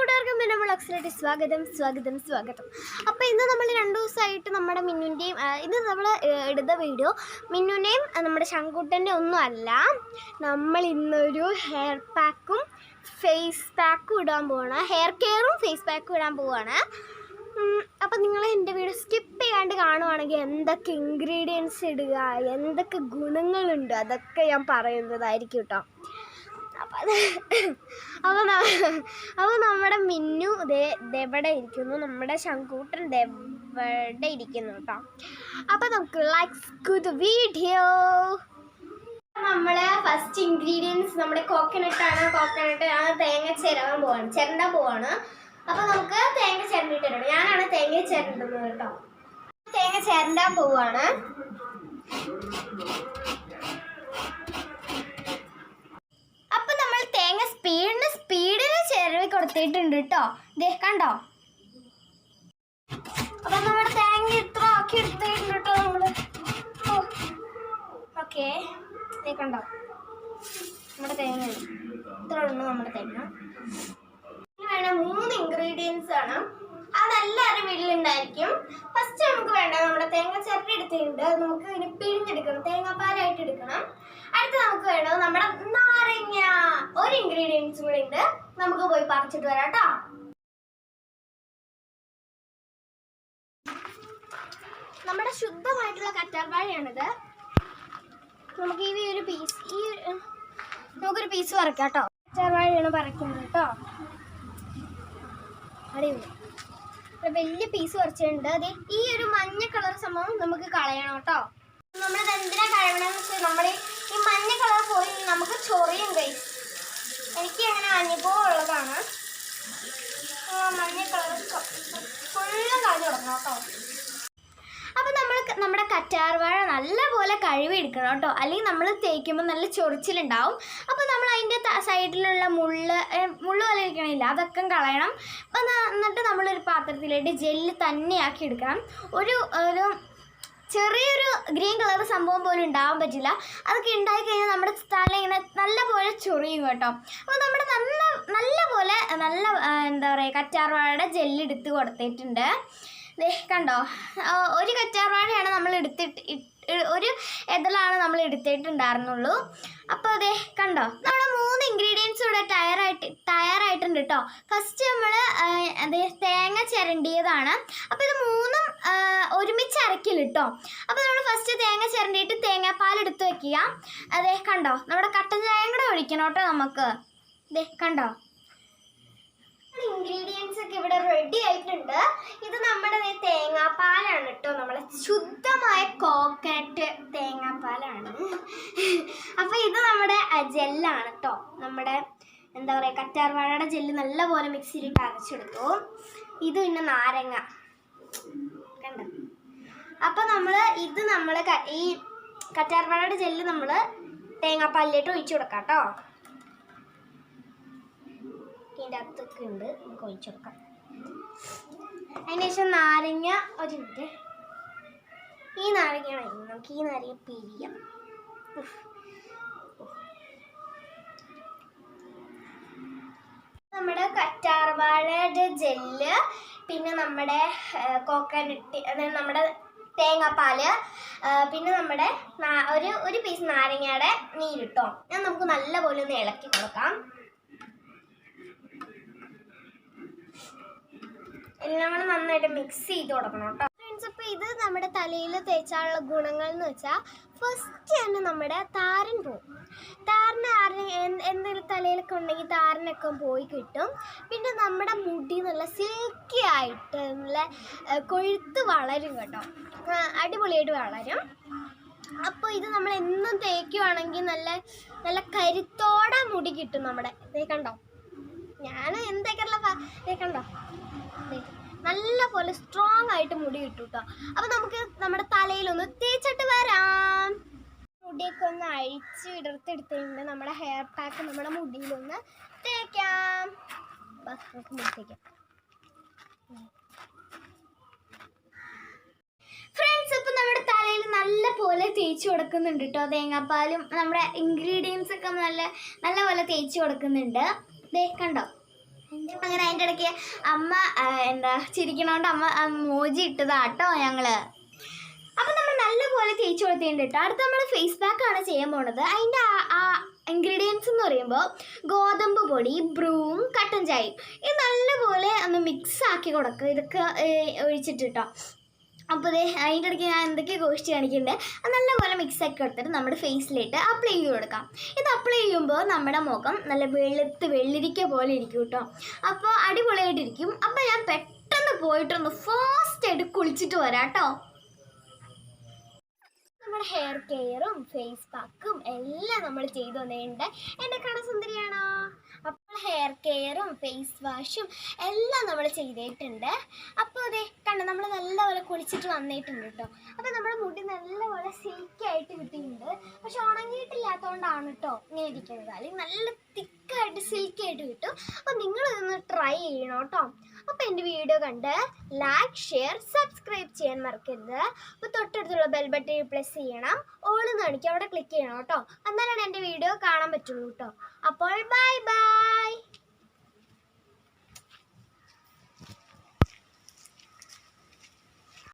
കൂട്ടുകാർക്കും പിന്നെ അക്സലായിട്ട് സ്വാഗതം സ്വാഗതം സ്വാഗതം. അപ്പോൾ ഇന്ന് നമ്മൾ രണ്ട് ദിവസമായിട്ട് നമ്മുടെ മിന്നുന്റെയും ഇത് നമ്മൾ എടുത്ത വീഡിയോ മിന്നുന്റെയും നമ്മുടെ ശങ്കുട്ടന്റെ ഒന്നും അല്ല. നമ്മൾ ഇന്നൊരു ഹെയർ പാക്കും ഫേസ് പാക്കും ഇടാൻ പോവാണ്. ഹെയർ കെയറും ഫേസ് പാക്കും ഇടാൻ പോവാണ്. അപ്പം നിങ്ങൾ എന്റെ വീഡിയോ സ്കിപ്പ് ചെയ്യാണ്ട് കാണുവാണെങ്കിൽ എന്തൊക്കെ ഇൻഗ്രീഡിയൻസ് ഇടുക എന്തൊക്കെ ഗുണങ്ങളുണ്ട് അതൊക്കെ ഞാൻ പറയുന്നതായിരിക്കും കേട്ടോ. അപ്പം അത് അപ്പോൾ നമ്മുടെ മിന്നു ദേ ദെവിടെ ഇരിക്കുന്നു? നമ്മുടെ ശങ്കൂട്ടൻ ദെവിടെ ഇരിക്കുന്നു കേട്ടോ അപ്പോൾ നമുക്ക് ലൈക്സ് ഗുഡ് വീഡിയോ നമ്മൾ ഫസ്റ്റ് ഇൻഗ്രീഡിയൻസ് നമ്മുടെ കോക്കനട്ട് ആണ്. കോക്കനട്ട് ആണ്. തേങ്ങ ചിരവാൻ പോവാണ്. ചിരണ്ട പോവാണ്. അപ്പോൾ നമുക്ക് തേങ്ങ ചിരണ്ടിട്ടുണ്ട് ഞാനാണ് തേങ്ങ ചിരണ്ടുന്നത് കേട്ടോ തേങ്ങ ചിരണ്ടാൻ പോവാണ് അപ്പൊ നമ്മൾ തേങ്ങ സ്പീഡിന് സ്പീഡിന് ചിരവി കൊടുത്തിട്ടുണ്ട് കേട്ടോ ദേ കണ്ടോ? അപ്പൊ നമ്മുടെ തേങ്ങ ഇത്ര ആക്കി എടുത്തിട്ടുണ്ട് കേട്ടോ നമ്മൾ. ഓക്കെ. ദേ കണ്ടോ? നമ്മുടെ തേങ്ങ ഇത്ര ഉള്ളു നമ്മുടെ തേങ്ങ. ഇനി വേണം മൂന്ന് ഇൻഗ്രീഡിയൻസ് ആണ്. അതെല്ലാവരും വീട്ടിലുണ്ടായിരിക്കും. ഫസ്റ്റ് നമുക്ക് വേണ്ട നമ്മുടെ തേങ്ങ ചിരട്ടി എടുത്തിട്ടുണ്ട്. അത് നമുക്ക് ഇനി പിഴിഞ്ഞെടുക്കണം. തേങ്ങാപ്പാലായിട്ട് എടുക്കണം. അടുത്ത് നമുക്ക് വേണ്ടത് നമ്മുടെ ഒരു ഇൻഗ്രീഡിയൻസും കൂടെ ഉണ്ട്. നമുക്ക് പോയി പറിച്ചിട്ട് വരാം കേട്ടോ. നമ്മുടെ ശുദ്ധമായിട്ടുള്ള കറ്റാർവാഴയാണിത്. നമുക്ക് ഈ ഒരു പീസ് ഈ നമുക്കൊരു പീസ് പറിക്കാം കേട്ടോ. കറ്റാർവാഴയാണ് പറിക്കുന്നത് കേട്ടോ. അടിപൊളി. വലിയ പീസ് പറിച്ചിട്ടുണ്ട്. അതെ ഈ ഒരു മഞ്ഞ കളർ സംഭവം നമുക്ക് കളയണം കേട്ടോ. നമ്മളിത് എന്തിനാ കഴിയണമെന്ന് വെച്ചാൽ നമ്മൾ ഈ മഞ്ഞ കളർ പോയി നമുക്ക് ചൊറിയും കൈ എനിക്ക് അങ്ങനെ അനുഭവം ഉള്ളതാണ് മഞ്ഞ കളർ ഫുള്ള് കളഞ്ഞു കേട്ടോ. അപ്പോൾ നമ്മൾ നമ്മുടെ കറ്റാർവാഴ നല്ലപോലെ കഴുകി എടുക്കണം കേട്ടോ. അല്ലെങ്കിൽ നമ്മൾ തേക്കുമ്പോൾ നല്ല ചൊറിച്ചിലുണ്ടാവും. അപ്പോൾ നമ്മൾ അതിന്റെ സൈഡിലുള്ള മുള്ള് മുള്ള പോലെ ഇരിക്കണില്ല. അതൊക്കെ കളയണം. എന്നിട്ട് നമ്മളൊരു പാത്രത്തിലേക്ക് ജെല്ല് തന്നെയാക്കി എടുക്കണം. ഒരു ഒരു ചെറിയൊരു ഗ്രീൻ കളർ സംഭവം പോലും ഉണ്ടാവാൻ പറ്റില്ല. അതൊക്കെ ഉണ്ടായി കഴിഞ്ഞാൽ നമ്മുടെ തല ഇങ്ങനെ നല്ല പോലെ ചൊറിയും കേട്ടോ. അപ്പോൾ നമ്മുടെ നല്ല നല്ല പോലെ നല്ല എന്താ പറയുക കറ്റാർവാഴയുടെ ജെല്ലെടുത്ത് കൊടുത്തിട്ടുണ്ട്. കണ്ടോ? ഒരു കറ്റാർവാഴയാണ് നമ്മൾ എടുത്തിട്ട് ഒരു എതളാണ് നമ്മൾ എടുത്തിട്ടുണ്ടായിരുന്നുള്ളൂ. അപ്പോൾ അതെ കണ്ടോ? നമ്മുടെ മൂന്ന് ഇൻഗ്രീഡിയൻസ് ഇവിടെ തയ്യാറായിട്ട് തയ്യാറായിട്ടുണ്ട് കേട്ടോ. ഫസ്റ്റ് നമ്മൾ അതെ തേങ്ങ ചിരണ്ടിയതാണ്. അപ്പോൾ ഇത് മൂന്നും ഒരുമിച്ച് അരക്കില്ല കേട്ടോ അപ്പോൾ നമ്മൾ ഫസ്റ്റ് തേങ്ങ ചിരണ്ടിയിട്ട് തേങ്ങാപ്പാൽ എടുത്ത് വെക്കുക. അതെ കണ്ടോ? നമ്മുടെ കട്ടൻ ചായയും കൂടെ ഒഴിക്കണം കേട്ടോ നമുക്ക്. ദേ കണ്ടോ? ഇൻഗ്രീഡിയൻസ് ഒക്കെ ഇവിടെ റെഡി ആയിട്ടുണ്ട്. ഇത് നമ്മുടെ തേങ്ങാപ്പാലാണ് കേട്ടോ. നമ്മളെ ശുദ്ധമായ കോക്കനട്ട് തേങ്ങാപ്പാലാണ്. അപ്പൊ ഇത് നമ്മുടെ ജെല്ലാണ് കേട്ടോ. നമ്മുടെ എന്താ പറയുക കറ്റാർവാഴയുടെ ജെല്ല് നല്ലപോലെ മിക്സിയിലിട്ട് അരച്ചെടുത്തു. ഇത് പിന്നെ നാരങ്ങ. അപ്പൊ നമ്മൾ ഇത് നമ്മൾ ഈ കറ്റാർവാഴയുടെ ജെല്ല് നമ്മൾ തേങ്ങാപ്പാലിലേട്ട് ഒഴിച്ചു കൊടുക്കാം കേട്ടോ ഇതിന്റെ അകത്തൊക്കെ ഉണ്ട്. നമുക്ക് ഒഴിച്ചു കൊടുക്കാം. അതിന് ശേഷം നാരങ്ങ ഒരു മിനിറ്റ്. ഈ നാരങ്ങ നമുക്ക് ഈ നാരങ്ങ പിരിയാം. നമ്മുടെ കറ്റാർവാഴയുടെ ജെല്ല് പിന്നെ നമ്മുടെ കോക്കനട്ട് അതായത് നമ്മുടെ തേങ്ങാപ്പാൽ പിന്നെ നമ്മുടെ ഒരു ഒരു പീസ് നാരങ്ങയുടെ നീരിട്ടോ. ഞാൻ നമുക്ക് നല്ലപോലെ ഒന്ന് ഇളക്കി കൊടുക്കാം. എല്ലാം കൂടെ നന്നായിട്ട് മിക്സ് ചെയ്ത് കൊടുക്കണം കേട്ടോ. ഇത് നമ്മുടെ തലയിൽ തേച്ചാലുള്ള ഗുണങ്ങൾ എന്ന് വെച്ചാൽ ഫസ്റ്റ് തന്നെ നമ്മുടെ താരൻ പോവും. താരന് ആരെ എന്ത് എന്തെങ്കിലും തലയിലൊക്കെ ഉണ്ടെങ്കിൽ താരനൊക്കെ പോയി കിട്ടും. പിന്നെ നമ്മുടെ മുടി നല്ല സിൽക്കി ആയിട്ട് നല്ല കൊഴുത്ത് വളരും കേട്ടോ. അടിപൊളിയായിട്ട് വളരും. അപ്പോൾ ഇത് നമ്മൾ എന്നും തേക്കുവാണെങ്കിൽ നല്ല നല്ല കരുത്തോടെ മുടി കിട്ടും നമ്മുടെ. തേക്കണ്ടോ കണ്ടോ? ഞാൻ എന്തൊക്കെയുള്ള തേക്കണ്ടോ നല്ല പോലെ സ്ട്രോങ് ആയിട്ട് മുടി കിട്ടും കേട്ടോ അപ്പൊ നമുക്ക് നമ്മുടെ തലയിലൊന്ന് തേച്ചിട്ട് വരാം. മുടിയൊക്കെ ഒന്ന് അഴിച്ച് വിടർത്തെടുത്തിട്ടുണ്ട് നമ്മുടെ ഹെയർ പാക്ക് നമ്മുടെ മുടിയിലൊന്ന് തേക്കാം. തേക്കാം. ഫ്രണ്ട്സ് ഇപ്പം നമ്മുടെ തലയിൽ നല്ല പോലെ തേച്ച് കൊടുക്കുന്നുണ്ട് കേട്ടോ. തേങ്ങാപ്പാലും നമ്മുടെ ഇൻഗ്രീഡിയൻസ് ഒക്കെ നല്ല നല്ല പോലെ തേച്ച് കൊടുക്കുന്നുണ്ട്. ദേ കണ്ടോ? അങ്ങനെ അതിന്റെ ഇടയ്ക്ക് അമ്മ എന്താ ചിരിക്കണോണ്ട് അമ്മ മോജി ഇട്ടതാട്ടോ ഞങ്ങൾ. അപ്പം നമ്മൾ നല്ലപോലെ തേച്ച് കൊടുത്തിട്ടുണ്ട് കേട്ടോ അടുത്ത് നമ്മൾ ഫേസ് പാക്ക് ആണ് ചെയ്യാൻ പോണത്. അതിന്റെ ആ ഇൻഗ്രീഡിയൻസ് എന്ന് പറയുമ്പോൾ ഗോതമ്പ് പൊടി ബ്രൂം കട്ടൻ ചായയും. ഇത് നല്ലപോലെ ഒന്ന് മിക്സ് ആക്കി കൊടുക്കുക ഇതൊക്കെ ഒഴിച്ചിട്ട് കേട്ടോ അപ്പോൾ ദേ അതിന്റെ ഇടയ്ക്ക് ഞാൻ എന്തൊക്കെ ഗോഷ്ടി കാണിക്കുന്നുണ്ട്. അത് നല്ലപോലെ മിക്സാക്കി കൊടുത്തിട്ട് നമ്മുടെ ഫേസിലിട്ട് അപ്ലൈ ചെയ്ത് കൊടുക്കാം. ഇത് അപ്ലൈ ചെയ്യുമ്പോൾ നമ്മുടെ മുഖം നല്ല വെളുത്ത് വെള്ളിരിക്ക പോലെ ഇരിക്കും കേട്ടോ അപ്പോൾ അടിപൊളിയായിട്ടിരിക്കും അപ്പോൾ ഞാൻ പെട്ടെന്ന് പോയിട്ടൊന്ന് ഫാസ്റ്റ് ആയിട്ട് കുളിച്ചിട്ട് വരാം കേട്ടോ നമ്മുടെ ഹെയർ കെയറും ഫേസ് പാക്കും എല്ലാം നമ്മൾ ചെയ്തു തന്നെയുണ്ട് എന്റെ കട സുന്ദരിയാണോ? അപ്പോൾ ഹെയർ കെയറും ഫേസ് വാഷും എല്ലാം നമ്മൾ ചെയ്തിട്ടുണ്ട്. അപ്പോൾ അതെ കണ്ട നമ്മൾ നല്ലപോലെ കുളിച്ചിട്ട് വന്നിട്ടുണ്ട് കേട്ടോ. അപ്പോൾ നമ്മുടെ മുടി നല്ലപോലെ സിൽക്കി ആയിട്ട് കിട്ടിയിട്ടുണ്ട്. പക്ഷെ ഉണങ്ങിയിട്ടില്ലാത്തതുകൊണ്ടാണ് കേട്ടോ ഇങ്ങനെ ഇരിക്കുന്നത്. അല്ലെങ്കിൽ നല്ല തിക്കായിട്ട് സിൽക്കി ആയിട്ട് കിട്ടും. അപ്പോൾ നിങ്ങൾ ഇതൊന്ന് ട്രൈ ചെയ്യണം കേട്ടോ. അപ്പോൾ എന്റെ വീഡിയോ കണ്ട് ലൈക്ക് ഷെയർ സബ്സ്ക്രൈബ് ചെയ്യാൻ മറക്കരുത്. അപ്പോൾ തൊട്ടടുത്തുള്ള ബെൽ പ്ലസ് ചെയ്യണം. ഓൾ എന്ന് കാണിക്കുക. അവിടെ ക്ലിക്ക് ചെയ്യണം കേട്ടോ. എന്നാലാണ് എന്റെ വീഡിയോ കാണാൻ പറ്റുള്ളൂ കേട്ടോ. അപ്പോൾ ബൈ ബൈ